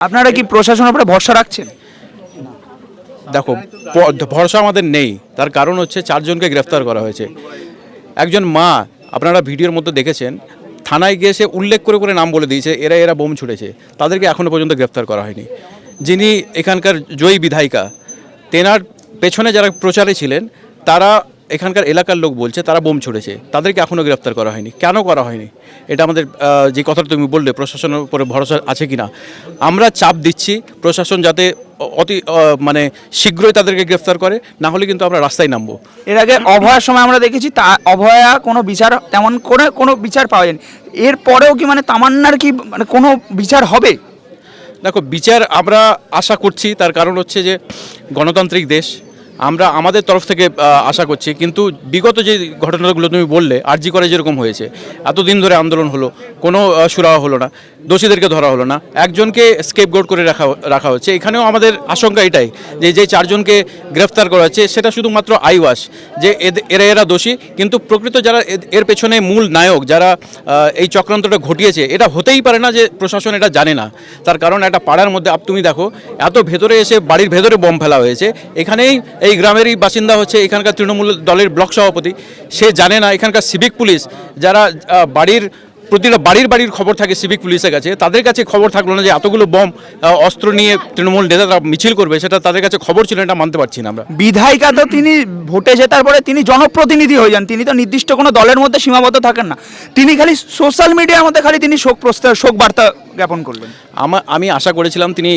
আপনারা কি প্রশাসনের উপরে ভরসা রাখছেন? দেখো ভরসা আমাদের নেই। তার কারণ হচ্ছে চারজনকে গ্রেফতার করা হয়েছে। একজন মা, আপনারা ভিডিওর মধ্যে দেখেছেন, থানায় গিয়ে সে উল্লেখ করে করে নাম বলে দিয়েছে, এরা এরা বোম ছুড়েছে। তাদেরকে এখনও পর্যন্ত গ্রেফতার করা হয়নি। যিনি এখানকার জয়ী বিধায়িকা, তেনার পেছনে যারা প্রচারে ছিলেন, তারা এখানকার এলাকার লোক বলছে তারা বোম ছুড়েছে। তাদেরকে এখনও গ্রেফতার করা হয়নি। কেন করা হয়নি? এটা আমাদের যে কথাটা তুমি বললে প্রশাসনের উপরে ভরসা আছে কি না আমরা চাপ দিচ্ছি প্রশাসন যাতে অতি মানে শীঘ্রই তাদেরকে গ্রেফতার করে না হলে কিন্তু আমরা রাস্তায় নামবো। এর আগে অভয়ার সময় আমরা দেখেছি তা অভয়া কোনো বিচার তেমন করে কোনো বিচার পাওয়া যায়নি। এর পরেও কি মানে তামান্নার কি মানে কোনো বিচার হবে? দেখো বিচার আমরা আশা করছি তার কারণ হচ্ছে যে গণতান্ত্রিক দেশ আমরা আমাদের তরফ থেকে আশা করছি, কিন্তু বিগত যে ঘটনাগুলো তুমি বললে, আরজি করে যেরকম হয়েছে, এতদিন ধরে আন্দোলন হলো, কোনো সুরাহা হলো না, দোষীদেরকে ধরা হলো না, একজনকে স্কেপ স্কেপগোট করে রাখা রাখা হচ্ছে। এখানেও আমাদের আশঙ্কা এটাই, যে যে চারজনকে গ্রেফতার করা হচ্ছে, সেটা শুধুমাত্র আইওয়াস, যে এরা এরা দোষী, কিন্তু প্রকৃত যারা এর পেছনে মূল নায়ক, যারা এই চক্রান্তটা ঘটিয়েছে, এটা হতেই পারে না যে প্রশাসন এটা জানে না। তার কারণ একটা পাড়ার মধ্যে, আপ, তুমি দেখো, এত ভেতরে এসে বাড়ির ভেতরে বম ফেলা হয়েছে, এখানেই এই গ্রামেরই বাসিন্দা হচ্ছে এখানকার তৃণমূল দলের ব্লক সভাপতি। সে জানে না এখানকার সিভিক পুলিশ, যারা বাড়ির প্রতিটা বাড়ির বাড়ির খবর থাকে সিভিক পুলিশের কাছে। তাদের কাছে খবর থাকল না যে এতগুলো বম অস্ত্র নিয়ে তৃণমূল নেতারা মিছিল করবে সেটা তাদের কাছে খবর ছিল এটা মানতে পারছি না আমরা। বিধায়িকা তো তিনি ভোটে জেতার পরে তিনি জনপ্রতিনিধি হয়ে যান তিনি তো নির্দিষ্ট কোনো দলের মধ্যে সীমাবদ্ধ থাকেন না। তিনি খালি সোশ্যাল মিডিয়ার মধ্যে খালি তিনি শোক প্রস্তাব শোক বার্তা জ্ঞাপন করলেন। আমা আমি আশা করেছিলাম তিনি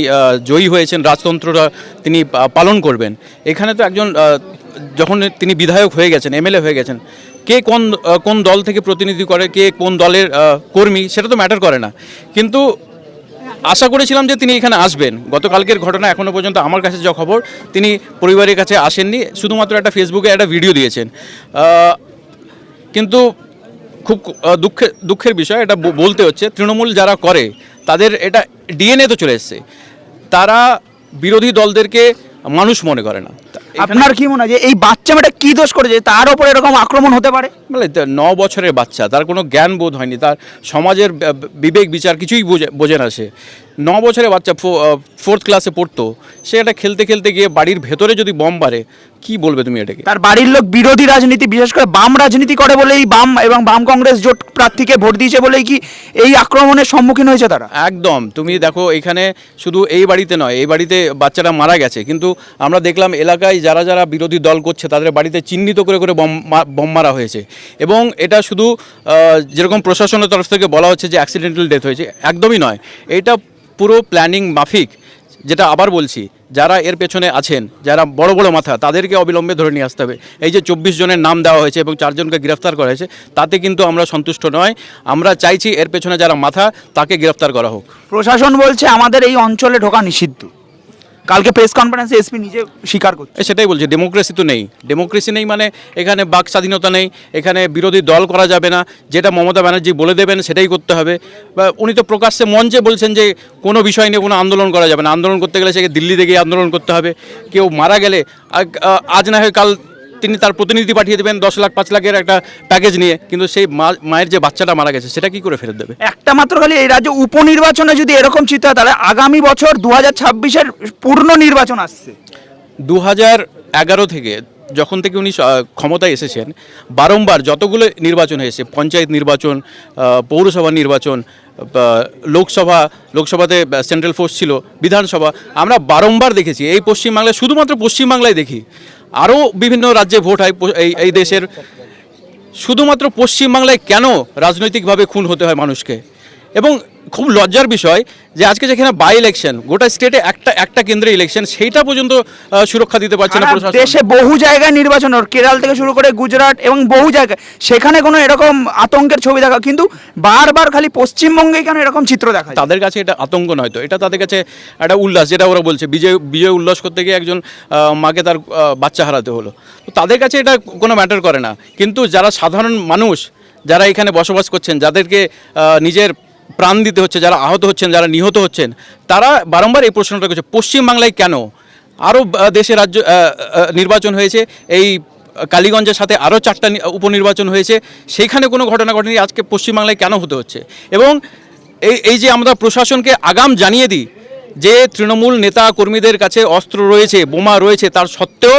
জয়ী হয়েছেন রাজতন্ত্ররা তিনি পালন করবেন। এখানে তো একজন যখন তিনি বিধায়ক হয়ে গেছেন এমএলএ হয়ে গেছেন কে কোন কোন দল থেকে প্রতিনিধি করে, কে কোন দলের কর্মী, সেটা তো ম্যাটার করে না। কিন্তু আশা করেছিলাম যে তিনি এখানে আসবেন। গতকালকের ঘটনা এখনও পর্যন্ত আমার কাছে যা খবর, তিনি পরিবারের কাছে আসেননি, শুধুমাত্র একটা ফেসবুকে একটা ভিডিও দিয়েছেন। কিন্তু খুব দুঃখের দুঃখের বিষয়, এটা বলতে হচ্ছে, তৃণমূল যারা করে, তাদের এটা ডিএনএ তো চলে এসছে। তারা বিরোধী দলদেরকে মানুষ মনে করে না। আপনার কি মনে হয় যে এই বাচ্চা মেয়েটা কি দোষ করেছে? তার উপর এরকম আক্রমণ হতে পারে? মানে তা- ন বছরের বাচ্চা তার কোনো জ্ঞান বোধ হয়নি তার সমাজের বিবেক বিচার কিছুই বোঝে বোঝে না সে। ন বছরের বাচ্চা ফোর্থ ক্লাসে পড়তো সে এটা খেলতে খেলতে গিয়ে বাড়ির ভেতরে যদি বম বাড়ে কি বলবে তুমি এটাকে? তার বাড়ির লোক বিরোধী রাজনীতি বিশেষ করে বাম রাজনীতি করে বলেই বাম এবং বাম কংগ্রেস জোট প্রার্থীকে ভোট দিয়েছে বলেই কি এই আক্রমণের সম্মুখীন হয়েছে তারা? একদম। তুমি দেখো এখানে শুধু এই বাড়িতে নয় এই বাড়িতে বাচ্চারা মারা গেছে। কিন্তু আমরা দেখলাম এলাকায় যারা যারা বিরোধী দল করছে তাদের বাড়িতে চিহ্নিত করে করে বম মারা হয়েছে। এবং এটা শুধু যেরকম প্রশাসনের তরফ থেকে বলা হচ্ছে যে অ্যাক্সিডেন্টাল ডেথ হয়েছে একদমই নয়। এটা পুরো প্ল্যানিং মাফিক, যেটা আবার বলছি, যারা এর পেছনে আছেন, যারা বড় বড় মাথা, তাদেরকে অবিলম্বে ধরে নিয়ে আসতে হবে। এই যে চব্বিশ জনের নাম দেওয়া হয়েছে এবং চারজনকে গ্রেফতার করা হয়েছে, তাতে কিন্তু আমরা সন্তুষ্ট নয়। আমরা চাইছি এর পেছনে যারা মাথা, তাকে গ্রেফতার করা হোক। প্রশাসন বলছে আমাদের এই অঞ্চলে ঢোকা নিষিদ্ধ। কালকে প্রেস কনফারেন্সে এসপি নিজে স্বীকার করছে। সেটাই বলছে ডেমোক্রেসি তো নেই। ডেমোক্রেসি নেই মানে এখানে বাক স্বাধীনতা নেই, এখানে বিরোধী দল করা যাবে না, যেটা মমতা ব্যানার্জি বলে দেবেন সেটাই করতে হবে। বা উনি তো প্রকাশ্যে মঞ্চে বলছেন যে কোনো বিষয় নিয়ে কোনো আন্দোলন করা যাবে না। আন্দোলন করতে গেলে সেকে দিল্লি থেকে আন্দোলন করতে হবে। কেউ মারা গেলে আজ না হয় কাল তিনি তার প্রতিনিধি পাঠিয়ে দেবেন দশ লাখ পাঁচ লাখের একটা প্যাকেজ নিয়ে। কিন্তু সেই মায়ের যে বাচ্চাটা মারা গেছে সেটা কি করে ফেরত দেবে? একটা মাত্র খালি এই রাজ্যে উপনির্বাচনে যদি এরকম চিত্র হয় তাহলে আগামী বছর দু হাজার ছাব্বিশের পূর্ণ নির্বাচন আসছে। দু হাজার এগারো থেকে যখন থেকে উনি ক্ষমতায় এসেছেন বারংবার যতগুলো নির্বাচন হয়েছে পঞ্চায়েত নির্বাচন পৌরসভা নির্বাচন লোকসভা লোকসভাতে সেন্ট্রাল ফোর্স ছিল বিধানসভা আমরা বারংবার দেখেছি। এই পশ্চিমবাংলায় শুধুমাত্র পশ্চিমবাংলায় দেখি আরও বিভিন্ন রাজ্যে ভোট হয় এই এই দেশের। শুধুমাত্র পশ্চিমবাংলায় কেন রাজনৈতিকভাবে খুন হতে হয় মানুষকে? এবং খুব লজ্জার বিষয় যে আজকে যেখানে বাই ইলেকশন গোটা স্টেটে একটা একটা কেন্দ্রে ইলেকশন সেইটা পর্যন্ত সুরক্ষা দিতে পারছে না প্রশাসন। দেশে বহু জায়গায় নির্বাচন কেরাল থেকে শুরু করে গুজরাট এবং বহু জায়গায়। সেখানে কোনো এরকম আতঙ্কের ছবি দেখা কিন্তু বারবার খালি পশ্চিমবঙ্গে কেন এরকম চিত্র দেখা যায়? তাদের কাছে এটা আতঙ্ক নয় তো এটা তাদের কাছে একটা উল্লাস যেটা ওরা বলছে বিজয় বিজয় উল্লাস করতে গিয়ে একজন মাকে তার বাচ্চা হারাতে হলো। তো তাদের কাছে এটা কোনো ম্যাটার করে না। কিন্তু যারা সাধারণ মানুষ যারা এখানে বসবাস করছেন যাদেরকে নিজের প্রাণ দিতে হচ্ছে, যারা আহত হচ্ছেন, যারা নিহত হচ্ছেন, তারা বারংবার এই প্রশ্নটা করছে, পশ্চিমবাংলায় কেন? আরও দেশে রাজ্য নির্বাচন হয়েছে, এই কালীগঞ্জের সাথে আরও চারটা উপনির্বাচন হয়েছে, সেইখানে কোনো ঘটনা ঘটেনি, আজকে পশ্চিমবাংলায় কেন হতে হচ্ছে? এবং এই এই যে আমরা প্রশাসনকে আগাম জানিয়ে দিই, যে তৃণমূল নেতা কর্মীদের কাছে অস্ত্র রয়েছে, বোমা রয়েছে, তার সত্ত্বেও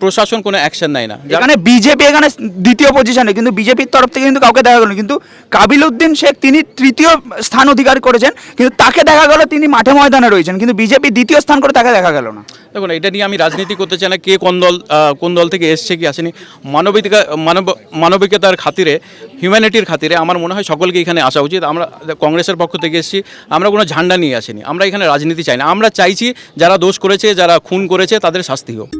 প্রশাসন কোনো অ্যাকশন নেয় না। এখানে বিজেপি এখানে দ্বিতীয় পজিশনে কিন্তু বিজেপির তরফ থেকে কিন্তু কাউকে দেখা গেল না। কিন্তু কাবিল উদ্দিন শেখ তিনি তৃতীয় স্থান অধিকার করেছেন কিন্তু তাকে দেখা গেল তিনি মাঠে ময়দানে রয়েছেন কিন্তু বিজেপি দ্বিতীয় স্থান করে তাকে দেখা গেল না। দেখুন এটা নিয়ে আমি রাজনীতি করতে চাই না কে কোন দল কোন দল থেকে এসছে কি আসেনি। মানবিকা মানব মানবিকতার খাতিরে হিউম্যানিটির খাতিরে আমার মনে হয় সকলকে এখানে আসা উচিত। আমরা কংগ্রেসের পক্ষ থেকে এসেছি আমরা কোনো ঝান্ডা নিয়ে আসিনি। আমরা এখানে রাজনীতি চাই না। আমরা চাইছি যারা দোষ করেছে যারা খুন করেছে তাদের শাস্তি হোক।